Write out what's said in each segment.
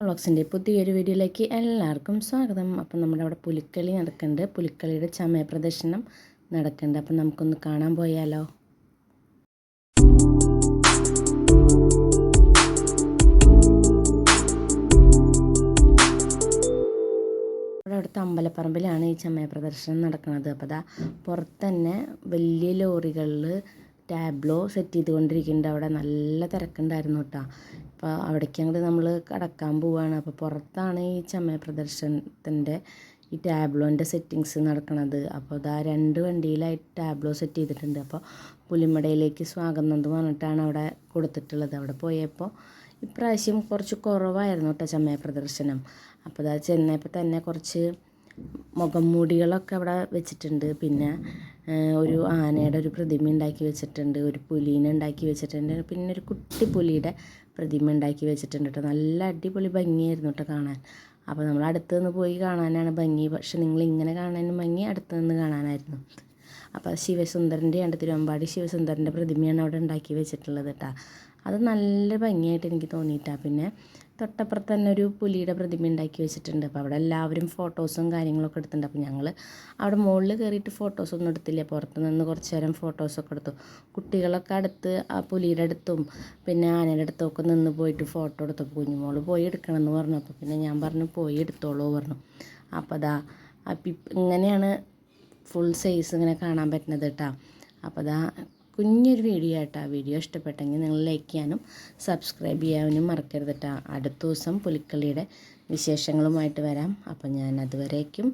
വ്ളോഗ്സിന്റെ പുതിയൊരു വീഡിയോയിലേക്ക് എല്ലാവർക്കും സ്വാഗതം. അപ്പം നമ്മുടെ അവിടെ പുലിക്കളി നടക്കുന്നുണ്ട്. പുലിക്കളിയുടെ ചമയ പ്രദർശനം നടക്കുന്നുണ്ട്. അപ്പം നമുക്കൊന്ന് കാണാൻ പോയാലോ? അവിടുത്തെ അമ്പലപ്പറമ്പിലാണ് ഈ ചമയ പ്രദർശനം നടക്കുന്നത്. അപ്പോൾ അതാ പുറത്തന്നെ വലിയ ലോറികളിൽ ടാബ്ലോ സെറ്റ് ചെയ്തുകൊണ്ടിരിക്കുന്നുണ്ട്. അവിടെ നല്ല തിരക്കുണ്ടായിരുന്നു കേട്ടോ അപ്പോൾ അവിടേക്ക് അങ്ങോട്ട് നമ്മൾ കടക്കാൻ പോവുകയാണ് അപ്പോൾ പുറത്താണ് ഈ ചമയ പ്രദർശനത്തിന്റെ ഈ ടാബ്ലോന്റെ സെറ്റിങ്സ് നടക്കുന്നത് അപ്പോൾ ഇതാ രണ്ട് വണ്ടിയിലായിട്ട് ടാബ്ലോ സെറ്റ് ചെയ്തിട്ടുണ്ട്. അപ്പോൾ പുലിമടയിലേക്ക് സ്വാഗതം എന്ന് പറഞ്ഞിട്ടാണ് അവിടെ കൊടുത്തിട്ടുള്ളത്. അവിടെ പോയപ്പോൾ ഇപ്രാവശ്യം കുറച്ച് കുറവായിരുന്നു കേട്ടോ ചമയ പ്രദർശനം. അപ്പോൾ ഇതാ ചെന്നപ്പോൾ തന്നെ കുറച്ച് മുഖം മൂടികളൊക്കെ അവിടെ വെച്ചിട്ടുണ്ട്. പിന്നെ ഒരു ആനയുടെ ഒരു പ്രതിമ ഉണ്ടാക്കി വെച്ചിട്ടുണ്ട് ഒരു പുലീനെ ഉണ്ടാക്കി വെച്ചിട്ടുണ്ട് പിന്നെ ഒരു കുട്ടി പുലിയുടെ പ്രതിമ ഉണ്ടാക്കി വെച്ചിട്ടുണ്ട് കേട്ടോ നല്ല അടിപൊളി ഭംഗിയായിരുന്നു കേട്ടോ കാണാൻ. അപ്പോൾ നമ്മൾ അടുത്ത് നിന്ന് പോയി കാണാനാണ് ഭംഗി. പക്ഷെ നിങ്ങൾ ഇങ്ങനെ കാണാനും ഭംഗി അടുത്ത് നിന്ന് കാണാനായിരുന്നു. അപ്പോൾ ശിവസുന്ദരന്റെ ഉണ്ട് തിരുവമ്പാടി ശിവസുന്ദരന്റെ പ്രതിമയാണ് അവിടെ ഉണ്ടാക്കി വെച്ചിട്ടുള്ളത് കേട്ടോ അത് നല്ല ഭംഗിയായിട്ട് എനിക്ക് തോന്നിയിട്ടാണ് പിന്നെ തൊട്ടപ്പുറത്ത് തന്നെ ഒരു പുലിയുടെ പ്രതിമ ഉണ്ടാക്കി വെച്ചിട്ടുണ്ട്. അപ്പോൾ അവിടെ എല്ലാവരും ഫോട്ടോസും കാര്യങ്ങളൊക്കെ എടുത്തിട്ടുണ്ട്. അപ്പോൾ ഞങ്ങൾ അവിടെ മുകളിൽ കയറിയിട്ട് ഫോട്ടോസൊന്നും എടുത്തില്ല. പുറത്ത് നിന്ന് കുറച്ച് നേരം ഫോട്ടോസൊക്കെ എടുത്തു. കുട്ടികളൊക്കെ അടുത്ത് ആ പുലിയുടെ അടുത്തും പിന്നെ ആനയുടെ അടുത്തും ഒക്കെ നിന്ന് പോയിട്ട് ഫോട്ടോ എടുത്തു. കുഞ്ഞുമോൾ പോയി എടുക്കണം എന്ന് പറഞ്ഞു. അപ്പോൾ പിന്നെ ഞാൻ പറഞ്ഞു പോയി എടുത്തോളൂ പറഞ്ഞു. അപ്പോൾ അതാ അപ്പം ഇങ്ങനെയാണ് ഫുൾ സൈസ് ഇങ്ങനെ കാണാൻ പറ്റുന്നത് കേട്ടോ. അപ്പോൾ അതാ കുഞ്ഞൊരു വീഡിയോ ആയിട്ടാ വീഡിയോ ഇഷ്ടപ്പെട്ടെങ്കിൽ നിങ്ങൾ ലൈക്ക് ചെയ്യാനും സബ്സ്ക്രൈബ് ചെയ്യാനും മറക്കരുത് കേട്ടോ അടുത്ത ദിവസം പുലിക്കളിയുടെ വിശേഷങ്ങളുമായിട്ട് വരാം. അപ്പം ഞാൻ അതുവരേക്കും.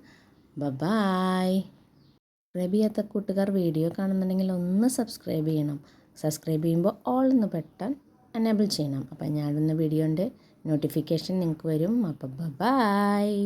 ബബായ് സബ്സ്ക്രൈബ് ചെയ്യാത്ത കൂട്ടുകാർ വീഡിയോ കാണുന്നുണ്ടെങ്കിൽ ഒന്ന് സബ്സ്ക്രൈബ് ചെയ്യണം. സബ്സ്ക്രൈബ് ചെയ്യുമ്പോൾ ഓൾ എന്ന് പെട്ടാൽ എനേബിൾ ചെയ്യണം. അപ്പം ഞാനിടുന്ന വീഡിയോന്റെ നോട്ടിഫിക്കേഷൻ നിങ്ങൾക്ക് വരും. അപ്പം ബബായ്